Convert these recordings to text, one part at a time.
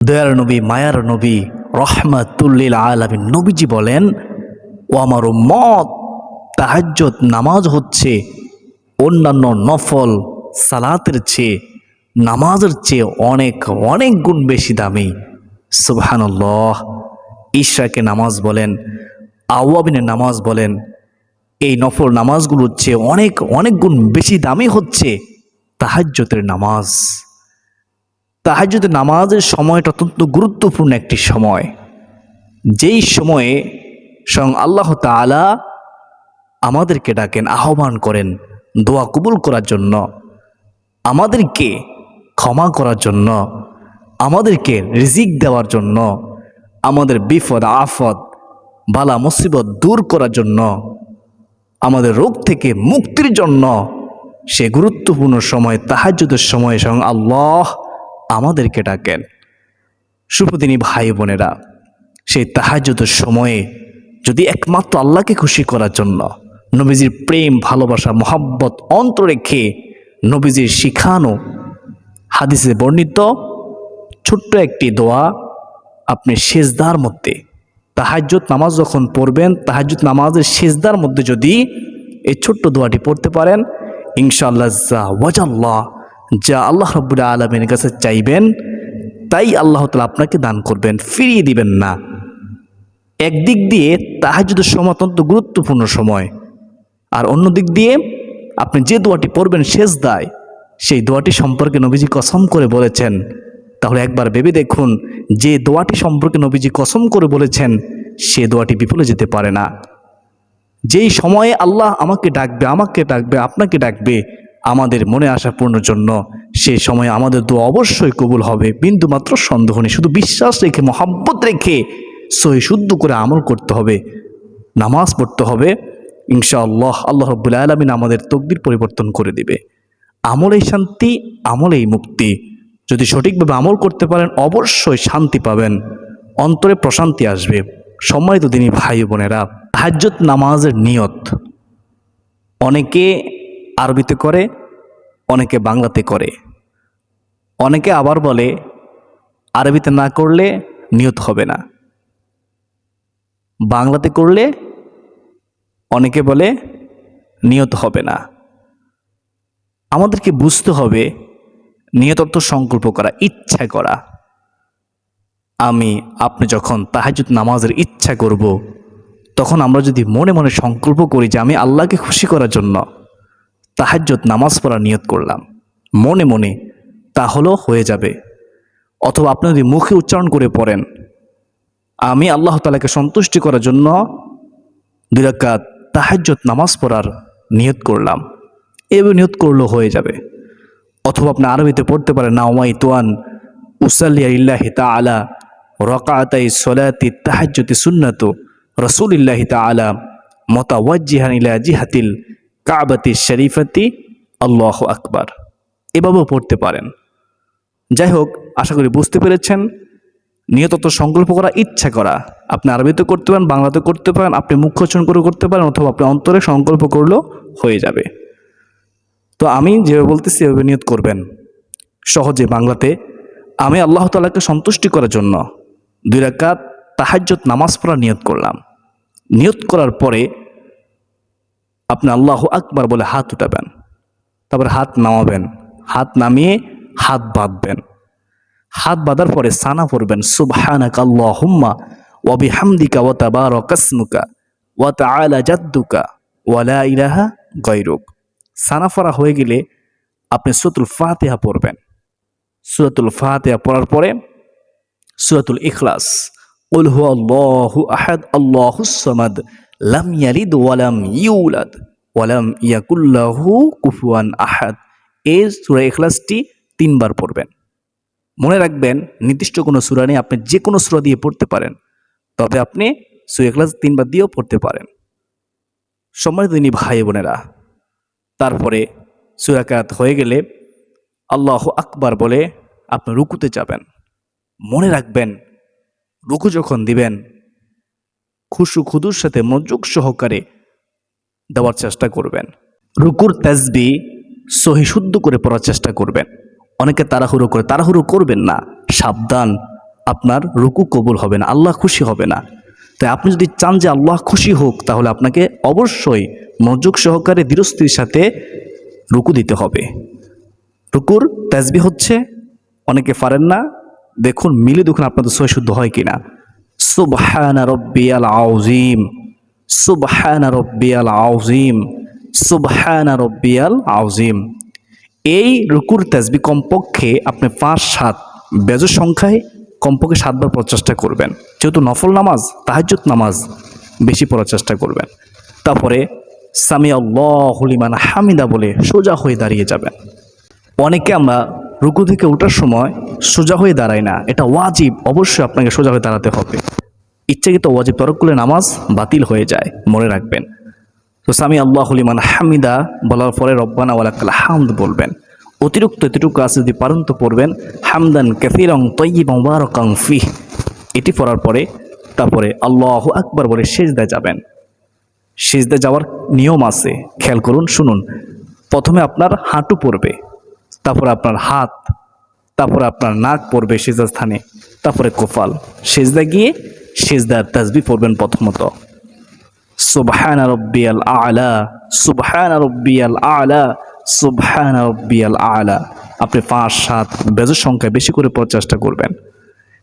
দয়ার নবী, মায়ার নবী, রহমাতুল্লিল আলমিন নবীজি বলেন, ও আমার মত তাহাজ্জত নামাজ হচ্ছে অন্যান্য নফল সালাতের চেয়ে, নামাজের চেয়ে অনেক অনেক গুণ বেশি দামি। সুবহানাল্লাহ। ঈশাকে নামাজ বলেন আওয়াবিনের নামাজ বলেন, এই নফল নামাজগুলোর চেয়ে অনেক অনেক গুণ বেশি দামি হচ্ছে তাহাজ্জতের নামাজ। তাহাজ্জুদের নামাজের সময়টা অত্যন্ত গুরুত্বপূর্ণ একটি সময়। যেই সময়ে স্বয়ং আল্লাহ তাআলা আমাদেরকে ডাকেন, আহ্বান করেন দোয়া কবুল করার জন্য, আমাদেরকে ক্ষমা করার জন্য, আমাদেরকে রিজিক দেওয়ার জন্য, আমাদের বিপদ আফদ বালা, মুসিবত দূর করার জন্য, আমাদের রোগ থেকে মুক্তির জন্য সে গুরুত্বপূর্ণ সময়, তাহাজ্জুদের সময় স্বয়ং আল্লাহ আমাদেরকে ডাকেন। সুপ্রদিনী ভাই বোনেরা, সেই তাহাজ্জুদের সময়ে যদি একমাত্র আল্লাহকে খুশি করার জন্য নবীজির প্রেম, ভালোবাসা, মহাব্বত অন্তর রেখে নবীজির শিখানো হাদিসে বর্ণিত ছোট্ট একটি দোয়া, আপনি সেজদার মধ্যে তাহাজ্জুদ নামাজ যখন পড়বেন, তাহাজ্জুদ নামাজের সেজদার মধ্যে যদি এই ছোট্ট দোয়াটি পড়তে পারেন, ইনশাআল্লাহ যা ওয়াজাল্লাহ যা আল্লাহ রব্বুল আলমের কাছে চাইবেন, তাই আল্লাহ তালা আপনাকে দান করবেন, ফিরিয়ে দিবেন না। একদিক দিয়ে তাহাজুদের সময় অত্যন্ত গুরুত্বপূর্ণ সময়, আর অন্য দিক দিয়ে আপনি যে দোয়াটি পড়বেন শেষ দায় সেই দোয়াটি সম্পর্কে নবীজি কসম করে বলেছেন। তাহলে একবার ভেবে দেখুন, যে দোয়াটি সম্পর্কে নবীজি কসম করে বলেছেন, সে দোয়াটি বিফলে যেতে পারে না। যেই সময়ে আল্লাহ আমাকে ডাকবে আমাকে ডাকবে, আপনাকে ডাকবে আমাদের মনে আসা পূর্ণর জন্য সেই সময় আমাদের দোয়া অবশ্যই কবুল হবে। বিন্দু মাত্র সন্দেহ নেই, শুধু বিশ্বাস রেখে, মহাব্বত রেখে সহি শুদ্ধ করে আমল করতে হবে, নামাজ পড়তে হবে। ইনশাআল্লাহ আল্লাহ রব্বুল আলমিন আমাদের তকদির পরিবর্তন করে দিবে। আমলেই শান্তি, আমলেই মুক্তি। যদি সঠিকভাবে আমল করতে পারেন, অবশ্যই শান্তি পাবেন। অন্তরে প্রশান্তি আসবে। সম্মানিত দিনী ভাই বোনেরা হাজ্জত নামাজের নিয়ত। অনেকে আরবিতে করে, অনেকে বাংলাতে করে। অনেকে আবার বলে, আরবিতে না করলে নিয়ত হবে না। বাংলাতে করলে অনেকে বলে, নিয়ত হবে না। আমাদেরকে বুঝতে হবে নিয়ত অর্থ সংকল্প করা, ইচ্ছা করা। আমি, আপনি যখন তাহাজুদ নামাজের ইচ্ছা করব, তখন আমরা যদি মনে মনে সংকল্প করি যে আমি আল্লাহকে খুশি করার জন্য তাহাজ্জত নামাজ পড়ার নিয়ত করলাম। মনে মনে তা তাহলেও হয়ে যাবে। অথবা আপনি যদি মুখে উচ্চারণ করে পড়েন, আমি আল্লাহ তালাকে সন্তুষ্টি করার জন্য দুই রাকাত তাহাজ্জত নামাজ পড়ার নিয়ত করলাম। এভাবে নিয়ত করলেও হয়ে যাবে। অথবা আপনি আরবিতে পড়তে পারেন, নাওমাই তোয়ান উসাল্লিয়া ইল্লাহি তাআলা রকাতাই সলাতি তাহাজ্জতি সুন্নাত রসুলিল্লাহি তাআলা মতাওয়াজ্জিহান ইলা জিহাতিল কাবাতি শরীফাতি, আল্লাহ আকবার। এভাবেও পড়তে পারেন। যাই হোক, আশা করি বুঝতে পেরেছেন। নিয়তত সংকল্প করা, ইচ্ছা করা। আপনি আরবিতে করতে পারেন বাংলাতে করতে পারেন, আপনি মুখ্য উচ্চারণ করে করতে পারেন অথবা আপনি অন্তরে সংকল্প করলেও হয়ে যাবে। তো আমি যেভাবে বলতেছি, এভাবে নিয়ত করবেন। সহজে বাংলাতে। আমি আল্লাহ তালাকে সন্তুষ্টি করার জন্য দুই রাকাত তাহাজ্জত নামাজ পড়া নিয়ত করলাম। নিয়ত করার পরে আপনি আল্লাহ আকবার বলে হাত উঠাবেন। তারপরে হাত নামাবেন। হাত নামিয়ে হাত বাঁধবেন। হাত বাঁধার পরে সানা পড়বেন সুবহানাক আল্লাহুম্মা ওয়া বিহামদিকা ওয়া তাবারাকাসমুকা ওয়া তাআলা জাদ্দুকা ওয়া লা ইলাহা গায়রুক। সানা পড়া হয়ে গেলে আপনি সূরাতুল ফাতিহা পড়বেন। সূরাতুল ফাতিহা পড়ার পরে সূরাতুল ইখলাস قل هو الله أحد الله الصمد লাম ইয়ালিদ ওয়ালাম ইউলাদ ওয়ালাম ইয়াকুল্লাহু কুফুয়ান আহাদ এই সূরা ইখলাসটি তিনবার পড়বেন মনে রাখবেন নির্দিষ্ট কোনো সূরা নেই আপনি যে কোনো সূরা দিয়ে পড়তে পারেন তবে আপনি সূরা ইখলাস তিনবার দিয়েও পড়তে পারেন সম্মানিত তিনি ভাই বোনেরা তারপরে সুরাকাত হয়ে গেলে আল্লাহ আকবার বলে আপনি রুকুতে যাবেন মনে রাখবেন রুকু যখন দিবেন, খুশু খুদুর সাথে মনোযোগ সহকারে দেওয়ার চেষ্টা করবেন। রুকুর তেজবি সহি শুদ্ধ করে পড়ার চেষ্টা করবেন। অনেকে তাড়াহুড়ো করে, তাড়াহুড়ো করবেন না। সাবধান, আপনার রুকু কবুল হবে না, আল্লাহ খুশি হবে না। তাই আপনি যদি চান যে আল্লাহ খুশি হোক, তাহলে আপনাকে অবশ্যই মনোযোগ সহকারে দৃঢ়স্থির সাথে রুকু দিতে হবে। রুকুর তেজবি হচ্ছে, অনেকে পারেন না দেখুন, মিলে দেখুন আপনাদের সহি শুদ্ধ হয় কিনা। সুবহানা রব্বিয়াল আউজিম সুবহানা রব্বিয়াল আউজিম সুবহানা রব্বিয়াল আউজিম এই রুকুর তাজবি কমপক্ষে আপনি পাঁচ, সাত বেজর সংখ্যায় কমপক্ষে সাতবার পড়ার চেষ্টা করবেন। যেহেতু নফল নামাজ, তাহাজ্জুদ নামাজ বেশি পড়ার চেষ্টা করবেন। তারপরে সামি আল্লাহলিমান হামিদা বলে সোজা হয়ে দাঁড়িয়ে যাবেন। অনেকে আমরা রুকু থেকে ওঠার সময় সোজা হয়ে দাঁড়ায় না। এটা ওয়াজিব। অবশ্যই আপনাকে সোজা হয়ে দাঁড়াতে হবে। ইচ্ছাকৃত ওয়াজিব তরক নামাজ বাতিল হয়ে যায়। মনে রাখবেন। তো সামি আল্লাহলিমান হামিদা বলার পরে রব্বানা ওয়ালাকাল হামদ বলবেন। অতিরিক্ত এতটুকু আছে যদি পারেন তো পড়বেন। হামদান কাফিরং তৈব মুবারকাং ফিহ। এটি পড়ার পরে তারপরে আল্লাহ আকবার বলে সেজদায় যাবেন। সেজদায় যাওয়ার নিয়ম আছে। খেয়াল করুন, শুনুন। প্রথমে আপনার হাঁটু পড়বে। তারপরে আপনার হাত, তারপরে আপনার নাক পড়বে সেজা স্থানে তারপরে কোফাল সেজদা গিয়ে সেজদার তাজবি পড়বেন প্রথমত। সুবহান রব্বিয়াল আলা, সুবহান রব্বিয়াল আলা, সুবহান রব্বিয়াল আলা। আপনি পাঁচ, সাত বেজ সংখ্যা বেশি করে পড়ার চেষ্টা করবেন।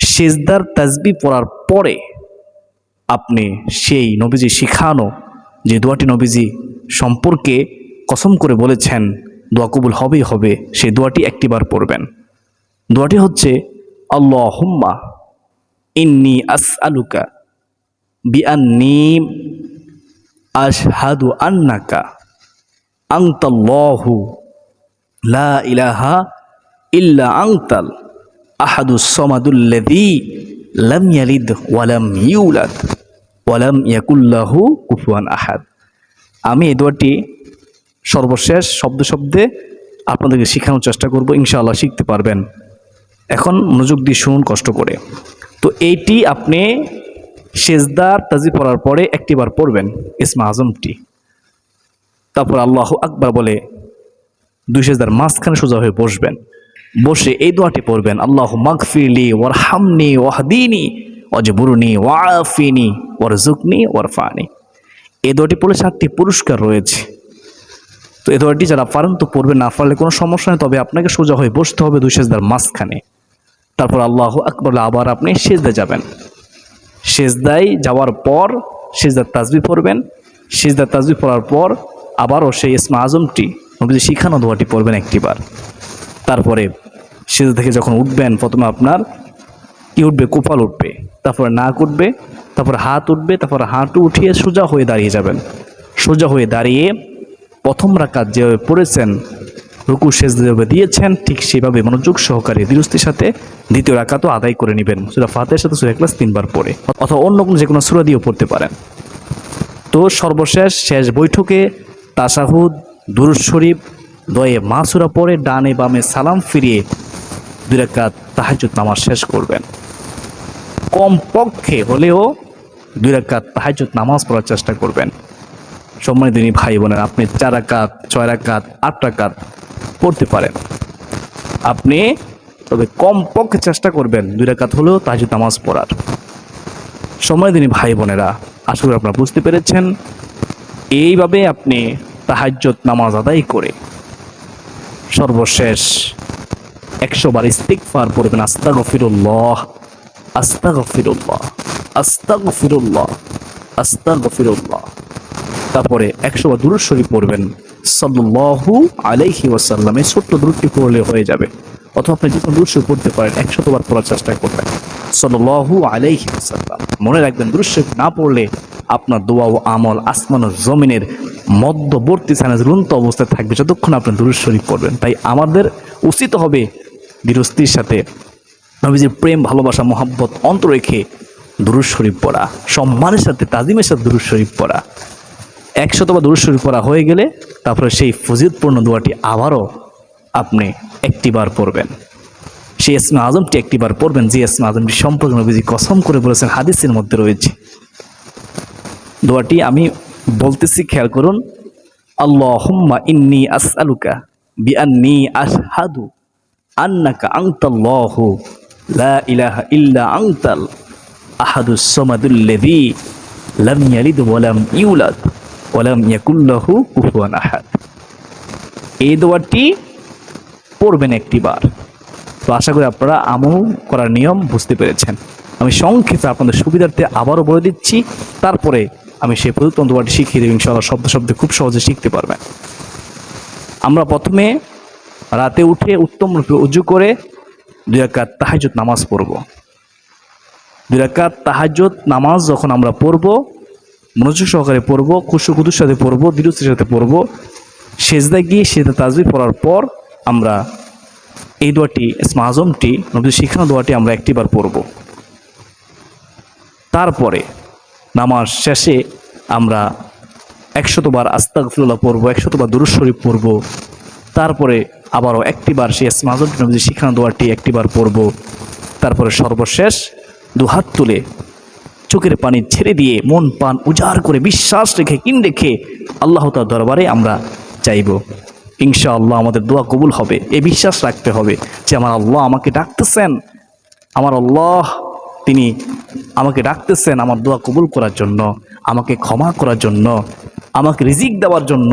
সেজদার তাজবি পড়ার পরে আপনি সেই নবীজি শিখানো যে দোয়াটি নবীজি সম্পর্কে কসম করে বলেছেন দোয়া কবুল হবেই হবে সেই দোয়াটি একটিবার পড়বেন। দোয়াটি হচ্ছে আল্লাহ হুম্মা ইন্নি আস আলুকা বিআন্নি আশহাদু আন্নাকা আংতাল্লাহু লা ইলাহা ইল্লা আংতাল আহাদু সমাদুল্লাযী লাম ইয়ালিদ ওয়ালাম ইউলাদ ওয়ালাম ইয়াকুল্লাহু কুফুয়ান আহাদ। আমি এই দোয়াটি সর্বশেষ শব্দ শব্দে আপনাদেরকে শেখানোর চেষ্টা করব, ইনশাআল্লাহ শিখতে পারবেন। এখন মনোযোগ দিয়ে শুনুন, কষ্ট করে। তো এইটি আপনি সেজদার তাজি পড়ার পরে একটিবার পড়বেন, ইসমা আজমটি। তারপর আল্লাহ আকবার বলে দুই সেজদার মাঝখানে সোজা হয়ে বসবেন। বসে এই দোয়াটি পড়বেন, আল্লাহ মাগফিরলি ওয়ার হামনি ওয়াহদিনী অজবুরনি ওয়াফিনি ওয়ার জুকনি ওয়ার ফানি এই দোয়াটি পড়লে চারটি পুরস্কার রয়েছে। তো এই দোয়াটি যারা পারেন, তো পড়বে, না পারলে কোনো সমস্যা নেই, তবে আপনাকে সোজা হয়ে বসতে হবে দুই সেজদার মাঝখানে। তারপর আল্লাহ আকবর, আবার আপনি সেজদা যাবেন। সেজদায় যাওয়ার পর সেজদার তাজবি পড়বেন, সেজদার তাজবি পড়ার পর আবারও সেই ইসমা আজমটি শিখানো দোয়াটি পড়বেন একটিবার। তারপরে সেজদা থেকে যখন উঠবেন, প্রথমে আপনার কি উঠবে? কোপাল উঠবে, তারপরে নাক উঠবে, তারপরে হাত উঠবে, তারপর হাঁটু উঠিয়ে সোজা হয়ে দাঁড়িয়ে যাবেন। সোজা হয়ে দাঁড়িয়ে প্রথম রাকাত যেভাবে পড়েছেন, রুকু শেষ যেভাবে দিয়েছেন, ঠিক সেভাবে মনোযোগ সহকারে দৃষ্টির সাথে দ্বিতীয় রাকাতও আদায় করে নেবেন। সুরা ফাতের সাথে সুরা ক্লাস তিনবার পড়ে, অথবা অন্য কোনো যে কোনো সুরা দিয়েও পড়তে পারেন। তো সর্বশেষ শেষ বৈঠকে তাসাহুদ দুরুদ শরীফ, দয়ে মাসুরা পরে ডানে বামে সালাম ফিরিয়ে দুই রাকাত তাহাজুদ নামাজ শেষ করবেন। কমপক্ষে হলেও দুই রাকাত তাহাজুদ নামাজ পড়ার চেষ্টা করবেন। সম্মানিত দিনী ভাই বোনের, আপনি চার রাকাত, ছয় রাকাত, আট রাকাত পড়তে পারেন। আপনি তবে কমপক্ষে চেষ্টা করবেন দুই রাকাত হলেও তাহাজুদ নামাজ পড়ার। সময় দিনী ভাই বোনেরা, আশা করি আপনারা বুঝতে পেরেছেন, এইভাবে আপনি তাহাজ্জত নামাজ আদায় করে সর্বশেষ একশো বার ইস্তিকফার পড়বেন আস্তা গফিরুল্লাহ আস্তা গফিরুল্লাহ আস্তা গফিরুল্লাহ আস্তা গফিরুল্লাহ তারপরে একশো বার দুরুদ শরীফ পড়বেন। সাল্লাল্লাহু আলাইহি ওয়াসাল্লাম, এই ছোট্ট দূরটি পড়লে হয়ে যাবে। অথবা আপনি যে কোনো দুরুদ শরীফ পড়তে পারেন একশতবার পড়ার চেষ্টা করবেন সাল্লাল্লাহু আলাইহি ওয়াসাল্লাম। মনে রাখবেন, দুরুদ শরীফ না পড়লে আপনার দোয়া ও আমল আসমান ও জমিনের মধ্যবর্তী স্থানে ঝুলন্ত অবস্থায় থাকবে, যতক্ষণ আপনি দুরুদ শরীফ পড়বেন। তাই আমাদের উচিত হবে দৃঢ়স্থির সাথে নবীজির প্রেম, ভালোবাসা, মহাব্বত অন্ত রেখে দুরুদ শরীফ পড়া। সম্মানের সাথে, তাজিমের সাথে দুরুদ শরীফ পড়া। একশত বা শরীফ পড়া হয়ে গেলে তারপরে সেই ফজিদপূর্ণ দোয়াটি আবারও আপনি একটিবার পড়বেন। সেই ইসমে আজমটি একটিবার পড়বেন, যে ইসমে আজমটি সম্পর্কে নবীজি কসম করে বলেছেন, হাদিসের মধ্যে রয়েছে। দোয়াটি আমি বলতেছি, খেয়াল করুন, আল্লাহুম্মা ইন্নি আসআলুকা বিআন্নি আশহাদু আন্নাকা আনতাল্লাহু লা ইলাহা ইল্লা আনতাল আহাদুস সামাদুল্লাযী লাম ইয়ালিদ ওয়া ইউলাদ। ওয়া লাম ইয়াকুল লাহু কুফুয়ান আহাদ। এই দোয়াটি পড়বেন একটিবার। তো আশা করি আপনারা আমল করার নিয়ম বুঝতে পেরেছেন। আমি সংক্ষেপে আপনাদের সুবিধার্থে আবারও বলে দিচ্ছি, তারপরে আমি সেই প্রযুক্ত দোয়াটি শিখিয়ে দেব, ইনশাআল্লাহ শব্দ শব্দে খুব সহজে শিখতে পারবেন। আমরা প্রথমে রাতে উঠে উত্তম রূপে উজু করে দুই রাকাত তাহাজ্জুদ নামাজ পড়ব। দুই রাকাত তাহাজ্জুদ নামাজ যখন আমরা পড়ব মনোযোগ সহকারে পড়ব, খুশু খুদুর সাথে পড়ব বিরুস্তির সাথে পড়ব। সেজদায় গিয়ে সেজদা তাজবি পড়ার পর আমরা এই দোয়াটি, ইসমা আজমটি নবীর শিখানো দোয়াটি আমরা একটিবার পড়ব। তারপরে নামাজ শেষে আমরা একশতবার আস্তাগফিরুল্লাহ পড়ব, একশতবার দুরুদ শরীফ পড়ব। তারপরে আবারও একটিবার সেই ইসমা আজমটি নবীর শিখানো দোয়াটি একটিবার পড়ব। তারপরে সর্বশেষ দুহাত তুলে চোখের পানি ছেড়ে দিয়ে মন পান উজাড় করে বিশ্বাস রেখে, কিন রেখে আল্লাহ তার দরবারে আমরা চাইব। ইনশাআল্লাহ আমাদের দোয়া কবুল হবে, এ বিশ্বাস রাখতে হবে যে আমার আল্লাহ আমাকে ডাকতেছেন। আমার আল্লাহ তিনি আমাকে ডাকতেছেন আমার দোয়া কবুল করার জন্য, আমাকে ক্ষমা করার জন্য, আমাকে রিজিক দেওয়ার জন্য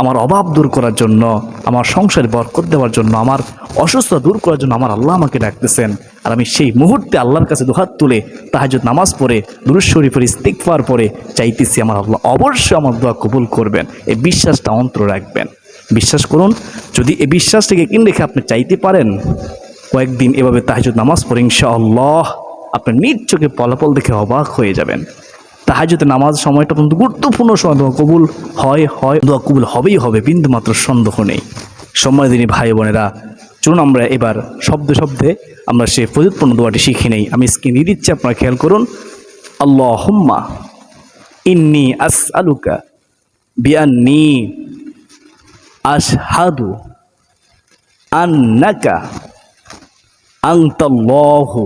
আমার অভাব দূর করার জন্য, আমার সংসারে বরকত দেওয়ার জন্য, আমার অসুস্থতা দূর করার জন্য আমার আল্লাহ আমাকে ডাকতেছেন। আর আমি সেই মুহূর্তে আল্লাহর কাছে দুহাত তুলে তাহাজুদ নামাজ পড়ে দুরুজ শরীফের ইস্তিকফার পরে চাইতেছি আমার আল্লাহ অবশ্যই আমার দোয়া কবুল করবেন, এই বিশ্বাসটা অন্তর রাখবেন। বিশ্বাস করুন, যদি এই বিশ্বাসটাকে কিন রেখে আপনি চাইতে পারেন, কয়েকদিন এভাবে তাহাজুদ নামাজ পড়ে, ইনশাআল্লাহ আপনার নিজ চোখে ফলাফল দেখে অবাক হয়ে যাবেন। তাহাজুদের নামাজ সময়টা অত্যন্ত গুরুত্বপূর্ণ সময়। দোয়া কবুল হয় হয়, দোয়া কবুল হবেই হবে, বিন্দু মাত্র সন্দেহ নেই। সময় দিনী ভাই বোনেরা, চলুন আমরা এবার শব্দ শব্দে আমরা সে প্রযুৎপূর্ণ দোয়াটি শিখে নেই। আমি স্ক্রিন দিয়ে দিচ্ছি, আপনারা খেয়াল করুন। আল্লাহ হুম্মা ইন্নি আস আলুকা বিয়ান্নি আশহাদু আন্নাকা আংতাল্লাহু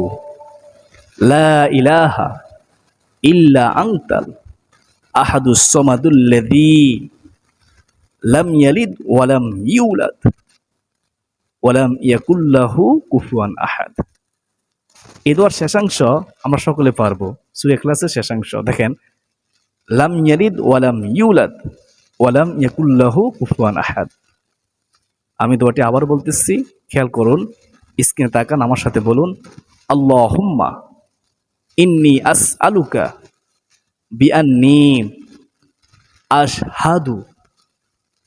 লা ইলাহা ইল্লা আংতাল আহাদুস সামাদুল্লাযী লাম ইয়ালিদ ওয়া লাম ইউলাদ ওয়া লাম ইয়াকুল লাহু কুফুয়ান আহাদ। এই দোয়ার শেষাংশ আমরা সকলে পারব, সূরা ক্লাসের শেষাংশ। দেখেন, লাম ইয়ালিদ ওয়া লাম ইউলাদ ওয়া লাম ইয়াকুল লাহু কুফুয়ান আহাদ। আমি দোয়াটি আবার বলতেছি, খেয়াল করুন, স্ক্রিনে তাকান, আমার সাথে বলুন আল্লাহ আল্লাহুম্মা ইন্নি আস আলুকা বিআন্নি আশহাদু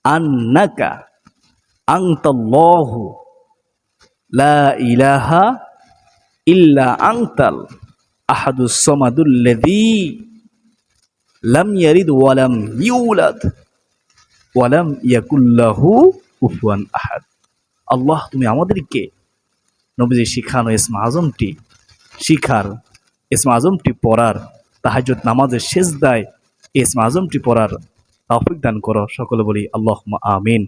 আন্নাকা আংতাল্লাহু লা ইলাহা ইল্লা আংতাল আহাদুস সামাদুল্লাযী লাম ইয়ালিদ ওয়া লাম ইউলাদ ওয়া লাম ইয়াকুল লাহু কুফুয়ান আহাদ আল্লাহ তুমি আমাদেরকে নবীজি শিখানো ইসমা আজমটি শিখার ইসমা আজমটি পড়ার তাহাজুদ নামাজের শেষ দায় ইসমা আজমটি পড়ার তৌফিক দান করো। সকলে বলি আল্লাহ আমিন।